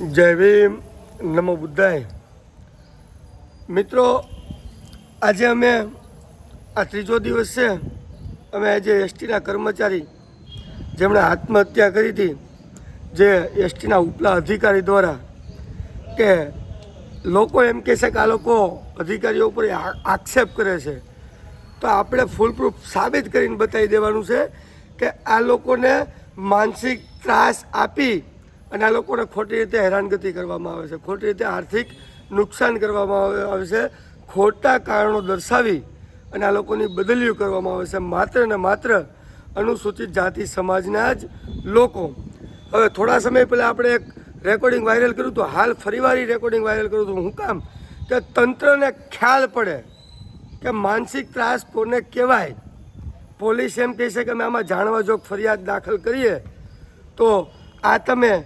જય ભીમ, નમો બુદ્ધાય. મિત્રો, આજે અમે આ ત્રીજો દિવસ છે. અમે આજે એસટીના કર્મચારી જેમણે આત્મહત્યા કરી હતી, જે એસટીના ઉપલા અધિકારી દ્વારા કે લોકો એમ કહે છે કે આ લોકો અધિકારીઓ ઉપર આક્ષેપ કરે છે. તો આપણે ફૂલપ્રૂફ સાબિત કરીને બતાવી દેવાનું છે કે આ લોકોને માનસિક ત્રાસ આપી અને આ લોકોને ખોટી રીતે હેરાનગતિ કરવામાં આવે છે. ખોટી રીતે આર્થિક નુકસાન કરવામાં આવે છે. ખોટા કારણો દર્શાવી અને આ લોકોની બદલીઓ કરવામાં આવે છે. માત્ર ને માત્ર અનુસૂચિત જાતિ સમાજના જ લોકો. હવે થોડા સમય પહેલાં આપણે એક રેકોર્ડિંગ વાયરલ કર્યું હતું. હાલ ફરીવાર રેકોર્ડિંગ વાયરલ કર્યું હતું. હું કામ? કે તંત્રને ખ્યાલ પડે કે માનસિક ત્રાસ કોને કહેવાય? પોલીસ એમ કહે છે કે અમે આમાં જાણવા જોગ ફરિયાદ દાખલ કરીએ તો આ તમે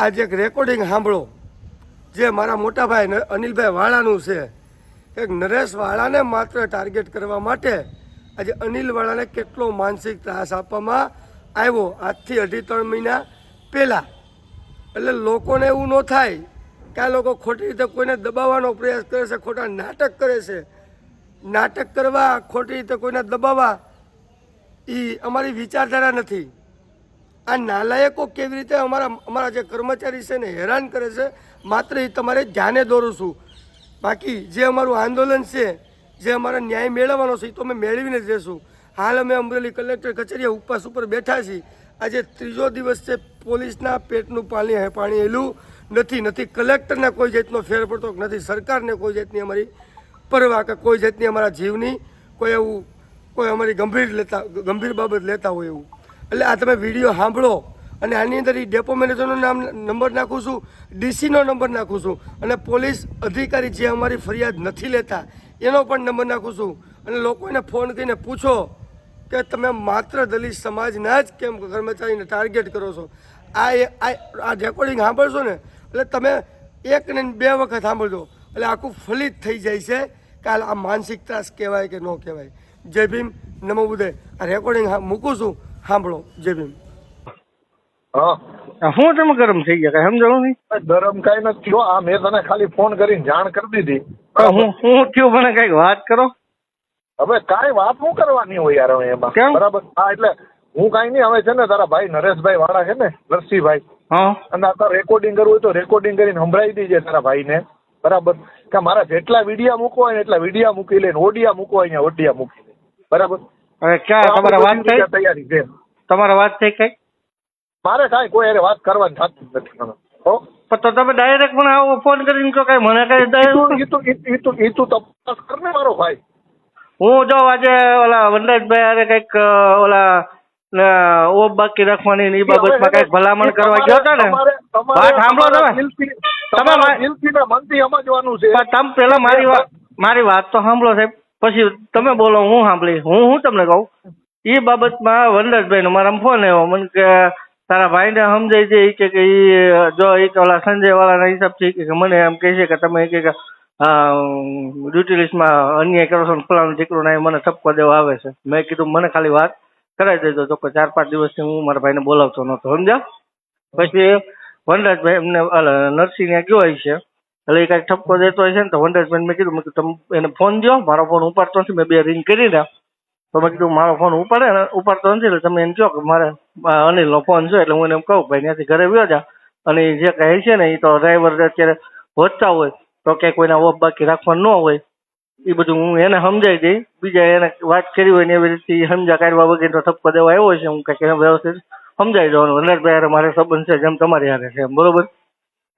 આજે એક રેકોર્ડિંગ સાંભળો. જે મારા મોટાભાઈ અનિલભાઈ વાળાનું છે. કે નરેશ વાળાને માત્ર ટાર્ગેટ કરવા માટે આજે અનિલ વાળાને કેટલો માનસિક ત્રાસ આપવામાં આવ્યો. આજથી અઢી ત્રણ મહિના પહેલાં. એટલે લોકોને એવું ન થાય કે લોકો ખોટી રીતે કોઈને દબાવવાનો પ્રયાસ કરે છે, ખોટા નાટક કરે છે. નાટક કરવા, ખોટી રીતે કોઈને દબાવવા એ અમારી વિચારધારા નથી. આ નાલાયકો કેવી રીતે અમારા અમારા જે કર્મચારી છે ને હેરાન કરે છે, માત્ર એ તમારે ધ્યાને દોરું છું. બાકી જે અમારું આંદોલન છે, જે અમારા ન્યાય મેળવવાનો છે એ તો અમે મેળવીને જ રહેશું. હાલ અમે અમરેલી કલેક્ટર કચેરીએ ઉપવાસ ઉપર બેઠા છીએ. આજે ત્રીજો દિવસ છે, પોલીસના પેટનું પાણી પાણી હેલું નથી. નથી કલેક્ટરને કોઈ જાતનો ફેર પડતો નથી, સરકારને કોઈ જાતની અમારી પરવા કે કોઈ જાતની અમારા જીવની કોઈ એવું કોઈ અમારી ગંભીર લેતા ગંભીર બાબત લેતા હોય એવું. એટલે આ તમે વીડિયો સાંભળો. અને આની અંદર એ ડેપો મેનેજરનો નામ નંબર નાખું છું, ડીસીનો નંબર નાખું છું, અને પોલીસ અધિકારી જે અમારી ફરિયાદ નથી લેતા, એનો પણ નંબર નાખું છું. અને લોકોને ફોન કરીને પૂછો કે તમે માત્ર દલિત સમાજના જ કેમ કર્મચારીને ટાર્ગેટ કરો છો? આ એ- આ રેકોર્ડિંગ સાંભળશો ને? એટલે તમે એક ને બે વખત સાંભળજો. એટલે આખું ફલિત થઈ જાય છે કે આ માનસિક ત્રાસ કહેવાય કે ન કહેવાય. જય ભીમ, નમો બુદે આ રેકોર્ડિંગ મૂકું છું. સાંભળો જય ભીમ. હા. હું તમે ગરમ થઈ ગયા? કઈ સમજાણું નહીં? ગરમ કઈ નથી થયો. આ મેં તને ખાલી ફોન કરીને જાણ કરી દીધી. હું હું થયું મને કંઈક વાત કરો? હવે કાંઈ વાત શું કરવાની હોય યાર હવે એમાં? બરાબર? હા એટલે હું કાંઈ નહીં હવે છે ને તારા ભાઈ નરેશભાઈ વાળા છે ને નરસિંહભાઈ હા. અને આ રેકોર્ડિંગ કરવું હોય તો રેકોર્ડિંગ કરીને સંભળાવી દીજે તારા ભાઈને. બરાબર? કે મારા જેટલા વિડિયા મૂકવા હોય ને એટલા વિડિયા મૂકી લે ઓડિયા મૂકવા અહીંયા ઓડિયા મૂકી લે. બરાબર? હવે ક્યાં તમારે વાત થઈ? તૈયારી છે. તમારે વાત થઈ કઈ? મારે કાંઈ કોઈ અરે વાત કરવાની થતી નથી મને. હો? તો તમે ડાયરેક્ટ મને આવો ફોન કરીને કહો કઈ મને કઈ તું- ઈ તું ઈ તું ઈ તું તપાસ કર ને મારો ભાઈ. હું જો આજે ઓલા વનરાજભાઈ અરે કંઈક ઓલા ઓપ બાકી રાખવાની એ બાબતમાં કંઈક ભલામણ કરવા ગયો હતો ને? વાત સાંભળો તમે. તમે દિલથી- મનથી સમજવાનું છે. પણ તમે પેલા મારી વાત મારી વાત તો સાંભળો સાહેબ. પછી તમે બોલો, હું સાંભળી હું હું તમને કહું? એ બાબતમાં વનરાજભાઈ નો મારા ફોન આવ્યો. મને કે, તારા ભાઈને સમજાય છે કે કે એ જો એક ઓલા સંજય વાળાના હિસાબથી કે મને એમ કહે છે કે તમે એક ડ્યુટી લિસ્ટમાં અન્યાય કરો છો ફલાણું દીકરો ના મને ઠપકો દેવા આવે છે. મેં કીધું, મને ખાલી વાત કરાવી દેજો. તો ચાર પાંચ દિવસથી હું મારા ભાઈને બોલાવતો નહોતો. સમજ્યા? પછી વનરાજભાઈ એમને નરસિંહ ત્યાં ગયો છે એટલે એ કાંઈક ઠપકો દેતો હોય છે ને તો વંડરમેન મેં કીધું, મેં તમે એને ફોન દો મારો ફોન ઉપાડતો નથી, મેં બે રિંગ કરી રહ્યા તો મેં કીધું, મારો ફોન ઉપાડે ને, ઉપાડતો નથી, એટલે તમે એને કહો કે મારે અનિલનો ફોન છે, એટલે હું એને એમ કહું, ભાઈ, ત્યાંથી ઘરે વ્યો જા. અને જે કહે છે ને, એ તો ડ્રાઈવર અત્યારે વધતા હોય, તો કે કોઈના ઓફ બાકી રાખવાનું ન હોય, એ બધું હું એને સમજાવી દઈ. બીજા એને વાત કરી હોય ને એવી રીતે સમજા કાઢવા વગેરે તો ઠપકો દેવા આવ્યો છે, હું કંઈક વ્યવસ્થિત સમજાવી દઉં વનરાજભાઈ હારે મારે સંબંધ છે, જેમ તમારી હારે છે, એમ, બરોબર?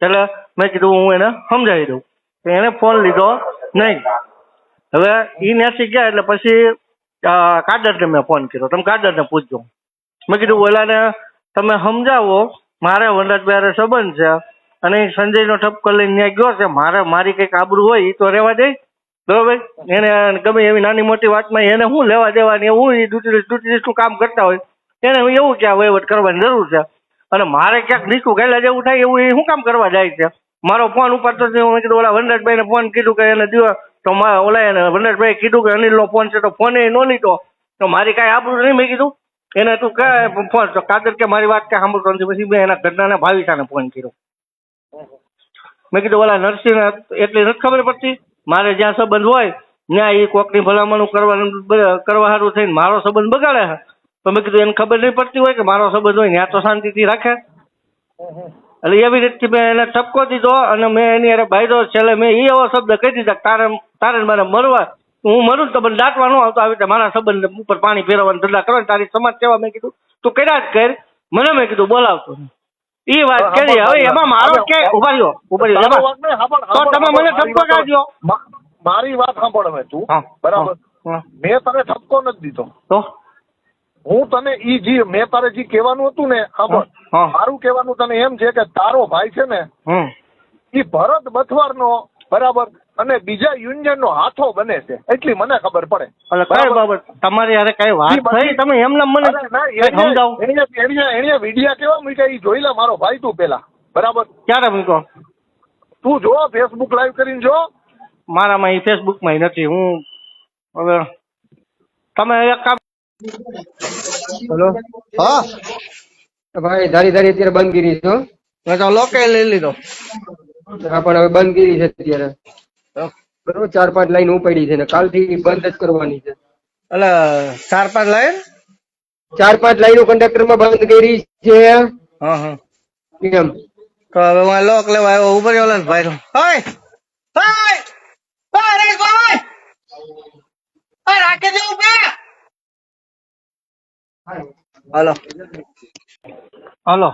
એટલે મેં કીધું હું એને સમજાવી દઉં એને ફોન લીધો નહીં. હવે ઈ ન્યાસી ગયા એટલે પછી કાદરને મેં ફોન કર્યો. તમે કાદરને પૂછજો. મેં કીધું, ઓલાને તમે સમજાવો, મારે વનરાજભાઈ હારે સંબંધ છે અને સંજયનો ઠપકો લઈને ત્યાં ગયો છે. મારે, મારી કંઈક આબરૂ હોય એ તો રહેવા દે. બરોબર? એને ગમે એવી નાની મોટી વાતમાં એને શું લેવા દેવાની, હું એ ડ્યુટી ડ્યુટી કામ કરતા હોય. એને એવું કે વહીવટ કરવાની જરૂર છે? અને મારે ક્યાંક નીચું ગયેલા જેવું થાય એવું એ શું કામ કરવા જાય છે? મારો ફોન ઉપાડતો તો મેં કીધું, ઓલા વનરાજભાઈને ફોન કીધું કે એને દિયો તો ઓલા એને વનરાજભાઈ કીધું કે અનિલનો ફોન છે તો ફોન એ નો લીધો. તો મારી કાંઈ આબરૂ નહીં મેં કીધું. એને તું કે ફોન તો કાદર કે મારી વાત કે સાંભળતો નથી. પછી મેં એના ઘરનાને ભાવિકાને ફોન કર્યો. મેં કીધું, ઓલા નરસિંહ એટલી નથી ખબર પડતી. મારે જ્યાં સંબંધ હોય, ત્યાં એ કોકની ભલામણું કરવાનું બ- કરવા સારું થઈને મારો સંબંધ બગાડે તો મેં કીધું એને ખબર નહીં પડતી હોય કે મારો સંબંધ હોય ત્યાં તો શાંતિથી રાખે. એટલે એવી રીતથી મેં એને ટપકો દીધો અને મેં એની અરે બાયરો છેલ્લે મેં એ એવો શબ્દ કહી દીધા તારે તારે મારે મરવા હું મરું તો મને દાટવા ન આવતો. આવી રીતે મારા સંબંધ ઉપર પાણી ફેરવવાનું ધંધા કરો તારી સમાજ સેવા મેં કીધું તું કર્યા જ કર. મને મેં કીધું બોલાવતો એ વાત કરી. હવે એમાં મારો કે ઊભા રહ્યો ઊભા રહ્યો. તો તમે મને ઠપકો કાઢ્યો. મારી વાત સાંભળ હવે તું. બરાબર. મેં તને ઠપકો નથી દીધો. તો? હું તને ઈ જી મેં તારે જે કહેવાનું હતું ને ખબર. મારું કહેવાનું તને એમ છે કે તારો ભાઈ છે ને ઈ ભરત બથવારનો બરાબર અને બીજા યુનિયન નો હાથો બને છે. એટલી મને ખબર પડે. કઈ બાબત? તમારી હારે કઈ વાત થઈ? તમે એમને મને અરે ના, કઈ એણે- સમજાવો. એણે વિડિયા કેવા મૂક્યા? એ જોઈ લે મારો ભાઈ તું પેલા. બરાબર? ક્યારે મૂકો તું જો ફેસબુક લાઈવ કરીને જો. મારામાં એ ફેસબુકમાં નથી. હું હવે તમે એક કામ હેલો? હા? ભાઈ ધારી ધારી અત્યારે બંધ કરી છે મેં તો લોકે લઈ લીધો. હા પણ હવે બંધ કરી છે અત્યારે. બરોબર ચાર પાંચ લાઈન ઉપાડી છે ને કાલથી બંધ જ કરવાની છે. એટલે ચાર પાંચ લાઈન? ચાર પાંચ લાઈનો કન્ડક્ટરમાં બંધ કરી છે. હા હા. એમ. તો હવે લોક લેવા આવ્યો ઊભો રહ્યો ભાઈ. હોય! હાય! અરે ભાઈ આ રાખી દે ઉભે હાલો. હલો.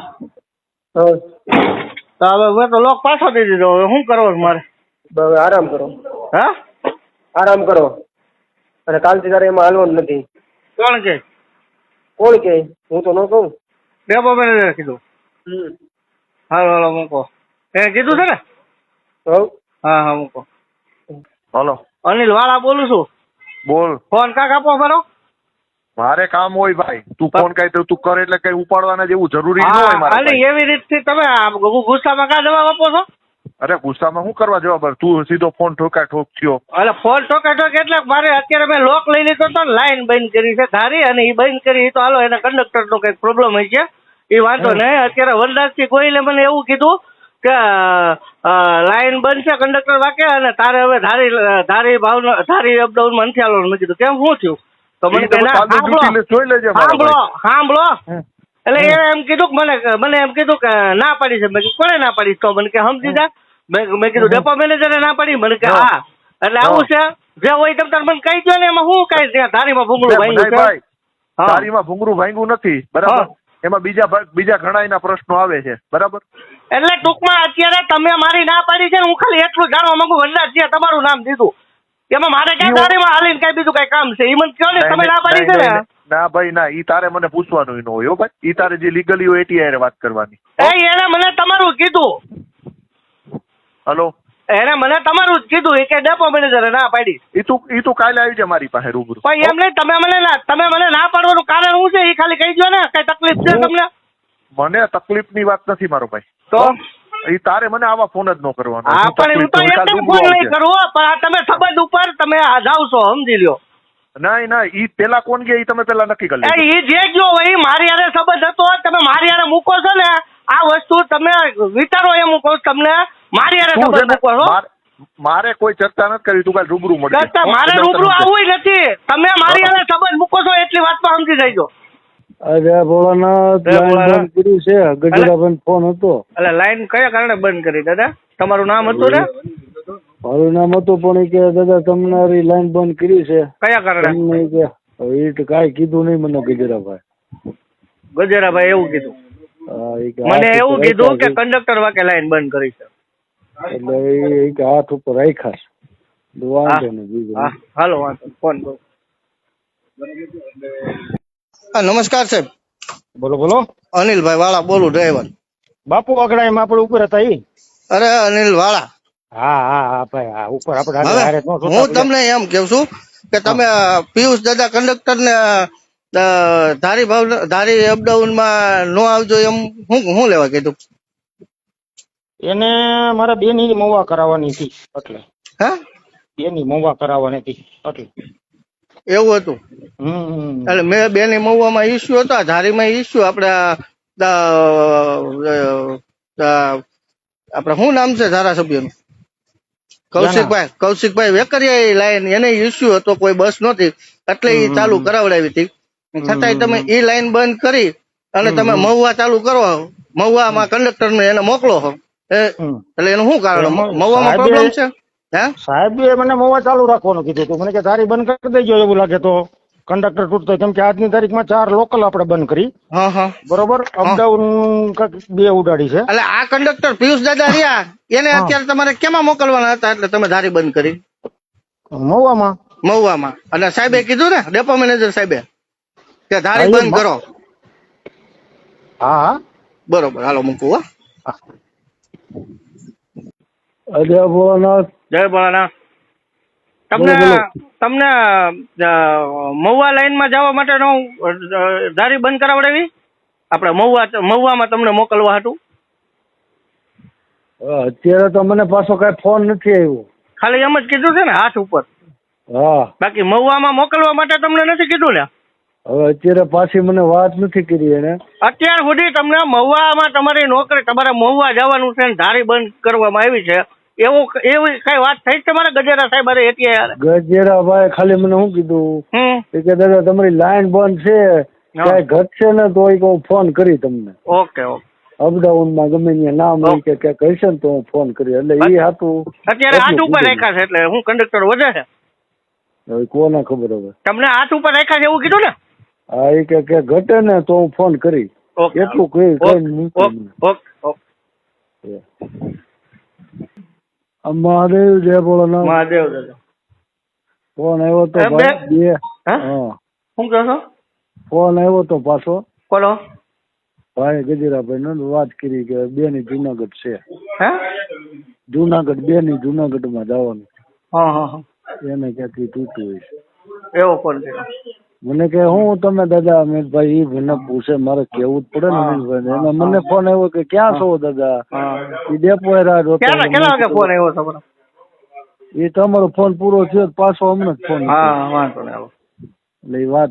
તો હવે મેં તો લોક પાછો દઈ દીધો. હવે શું કરવાનું મારે? હવે આરામ કરો. હા? આરામ કરો. અને કાલથી તારે એમાં હાલવાનું નથી. કોણ કે? કોણ કે? હું તો ન કહું. ડેપો મેનેજર કીધું. હાલો હાલો મૂકો. એ કીધું છે ને? હો. હા હા મૂકો. હલો. અનિલ વાળા બોલું છું. બોલ. ફોન કાક આપો મારો. મારે કામ હોય ભાઈ. તું ફોન કઈ તો તું કરે એટલે કઈ ઉપાડવાના જેવું જરૂરી ન હોય મારે અરે એવી રીતથી તમે ગુસ્સામાં કા જવાબ આપો છો? અરે ગુસ્સામાં શું કરવા જવાબ તું સીધો ફોન ઠોકા ઠોક થયો. અરે ફોન ઠોકા ઠોક એટલે મારે અત્યારે મેં લોક લઈ લીધો તો લાઈન બંધ કરી છે ધારી અને એ બંધ કરી તો હાલો એના કંડક્ટર નો કંઈક પ્રોબ્લેમ હોય છે. એ વાંધો નહીં અત્યારે વનરાજથી ગોહિલે મને એવું કીધું કે લાઈન બંધ છે કંડક્ટર વાકે અને તારે હવે ધારી ધારી ભાવ ધારી અપડાઉનમાં નથી હાલવાનું. મેં કીધું કેમ શું થયું? સાંભળો. એટલે એને એમ કીધું મને મને એમ કીધું કે ના પાડી છે. મેં કોને ના પાડી? તો મને કે સમજી જા. મેં મેં કીધું ડેપો મેનેજરે ના પાડી? મને કે હા. એટલે આવું છે. જે હોય તમ તાર મને કહી દો ને એમાં હું કઈ ત્યાં ધારીમાં ભૂંગળું ભાંગ્યું છે? ભાઈ. હા. ભૂંગળું ભાંગ્યું નથી બરાબર? એમાં બીજા બીજા ઘણા એના પ્રશ્નો આવે છે બરાબર? એટલે ટૂંકમાં અત્યારે તમે મારી ના પાડી છે ને હું ખાલી એટલું જાણવા માંગુ છે. તમારું નામ દીધું એમાં મારે કઈ ધારીમાં હાલીને કઈ બીજું કઈ કામ છે? એ મને કહો ને તમે ના પાડી છે ને? ના ભાઈ ના ઈ તારે મને પૂછવાનું ન હોય ભાઈ. ઈ તારે જે લીગલી હોય એટી વાત કરવાની. એ એને મને તમારું કીધું. હલો? એને મને તમારું જ કીધું કે ડેપો મેનેજરે ના પાડી. ઈ તું ઈ તું કાલે આવી જા મારી પાસે રૂબરૂ. પણ એમ નહીં તમે મને ના તમે મને ના પાડવાનું કારણ શું છે? એ ખાલી કહી દો ને કઈ તકલીફ છે તમને? મને તકલીફની વાત નથી મારો ભાઈ. તો? ઈ તારે મને આવા ફોન જ ન કરવાનો. હા પણ હું તો એકદમ ફોન નહીં કરું પણ આ તમે સંબંધ ઉપર તમે આ જાવ છો સમજી લ્યો. ના ના ઈ પેલા કોણ ગયા? ઈ તમે પેલા નક્કી કરી એ લેજો. ઈ જે ગયો હોય મારી હારે સંબંધ હતો તમે મારી હારે મૂકો છો ને આ વસ્તુ તમે વિચારો એમ હું કહું તમને મારી હારે સબંધ મૂકો છો. મારે- કોઈ ચર્ચા નથી કરી તું કાલ રૂબરૂ મળજે. મારે રૂબરૂ આવવું નથી. તમે મારી હારે સંબંધ મૂકો છો એટલી વાતમાં સમજી જઈજો. અરે ભોળાનાથ લાઈન કર્યું છે. ગજરાભાઈ ફોન હતો. એટલે લાઈન કયા કારણે બંધ કરી દાદા? તમારું નામ હતું ને મારું નામ હતું પણ કે દાદા તમારી લાઈન બંધ કરી છે. કયા કારણે? કે ઈ કાંઈ કીધું નહીં મને ગજરાભાઈ. ગજેરાભાઈ એવું કીધું. હા, ઈ કે મને એવું કીધું કે કંડક્ટર વાકે લાઈન બંધ કરી છે. એટલે કે હાથ ઉપર રાખ્યા છે. વાંધો નહીં બીજું હાલો વાંધો. ફોન કરો. નમસ્કાર સાહેબ. બોલો બોલો. અનિલભાઈ વાળા બોલું ડ્રાઈવર. બાપુ આગળ એમ આપણે ઉપર હતા ઈ? અરે અનિલ વાળા. હા હા હા ભાઈ હા ઉપર આપણે હું તમને એમ કેવ છું કે તમે પિયુષ દાદા કંડક્ટર ને ધારી ભાવ ધારી અપડાઉનમાં નો આવજો એમ હું હું લેવા કીધું? એને મારા બેની મોવા કરાવવાની હતી એટલે. હા? બેની મોવા કરાવવાની હતી એટલે. એવું હતું. એટલે મેં બેની મહુવામાં ઇસ્યુ હતા ધારીમાં ઇસ્યુ આપણે આ, અ, અ, આપણે શું નામ છે ધારાસભ્યનું? કૌશિકભાઈ કૌશિકભાઈ વેકરિયા લાઈન એને ઇસ્યુ હતો કોઈ બસ નહોતી એટલે એ ચાલુ કરાવડાવી હતી. છતાંય તમે ઈ લાઈન બંધ કરી અને તમે મહુવા ચાલુ કરો મહુવામાં કંડક્ટર ને એને મોકલો એટલે એનું શું કારણ? મહુવામાં પ્રોબ્લેમ છે? હે? સાહેબે મને મોવા ચાલુ રાખવાનું કીધું હતું. મને કે તારી બંધ કરી દેજો એવું લાગે તો. કંડક્ટર તૂટતો કેમ કે આજની તારીખમાં ચાર લોકલ આપણે બંધ કરી. હા હા. બરોબર? અપડાઉન બે ઉડાડી છે. એટલે આ કંડક્ટર પિયુષ દાદા રહ્યા. એને અત્યારે તમારે કેમાં મોકલવાના હતા? એટલે તમે ધારી બંધ કરી. મહુવામાં મહુવામાં અને સાહેબે કીધું ને ડેપો મેનેજર સાહેબે કે ધારી બંધ કરો. હા બરોબર હાલો મૂકું હો. અજય ભોળાનાથ જય ભોળાનાથ તમને તમને મહુવા લાઈનમાં જવા માટેનો ધારી બંધ કરાવડાવી? આપણે મહુવા મહુવામાં તમને મોકલવા હતું અત્યારે તો મને પાછો કઈ ફોન નથી આવ્યો. ખાલી એમ જ કીધું છે ને હાથ ઉપર. હા. બાકી મહુવામાં મોકલવા માટે તમને નથી કીધું ને હવે અત્યારે પાછી મને વાત નથી કરી એને. અત્યાર સુધી તમને મહુવામાં તમારી નોકરી તમારે મહુવા જવાનું છે ને ધારી બંધ કરવામાં આવી છે. એવું એવી કઈ વાત થઈ તમારે? ગજેરા સાહેબ અરે એટલે ગજેરાભાઈ ખાલી મને શું કીધું? કે દાદા તમારી લાઈન બંધ છે. કઈ ઘટશે ને તો હું ફોન કરી તમને. Okay okay. અપડાઉનમાં ગમે ત્યાં નામ હોય કે ક્યાંક હશે ને તો હું ફોન કરી એટલે એ હતું. અત્યારે હાથ ઉપર. રાખ્યા છે એટલે હું કંડક્ટર વધે છે? હવે કોને ખબર હવે? તમને હાથ ઉપર રાખ્યા છે એવું કીધું ને? હા એ કે કે ઘટે ને તો હું ફોન કરી. એટલું કઈ ઓકે. ઓકે મહાદેવ જય બોલો મહાદેવ દાદા ફોન આવ્યો તો બે- શું કહો છો? ફોન આવ્યો તો પાછો. બોલો. ભાઈ ગજરાભાઈ ને વાત કરી કે બે ની જુનાગઢ છે. હે? જુનાગઢ બે ની જુનાગઢમાં જવાનું. હા હા એને ક્યાંથી તૂટ્યું હોય છે. એવો ફોન કર્યો. મને કે હું તમે દાદા અમિતભાઈ મને પૂછે મારે કેવું જ પડે ને અમિતભાઈ એને મને ફોન આવ્યો કે ક્યાં છો દાદા? એ ડેપો રાહ જોતો કેટલા વાગે ફોન આવ્યો તમારો? એ તમારો ફોન પૂરો થયો પાછો હમણાં જ ફોન હા વાંધો નહીં એટલે વાત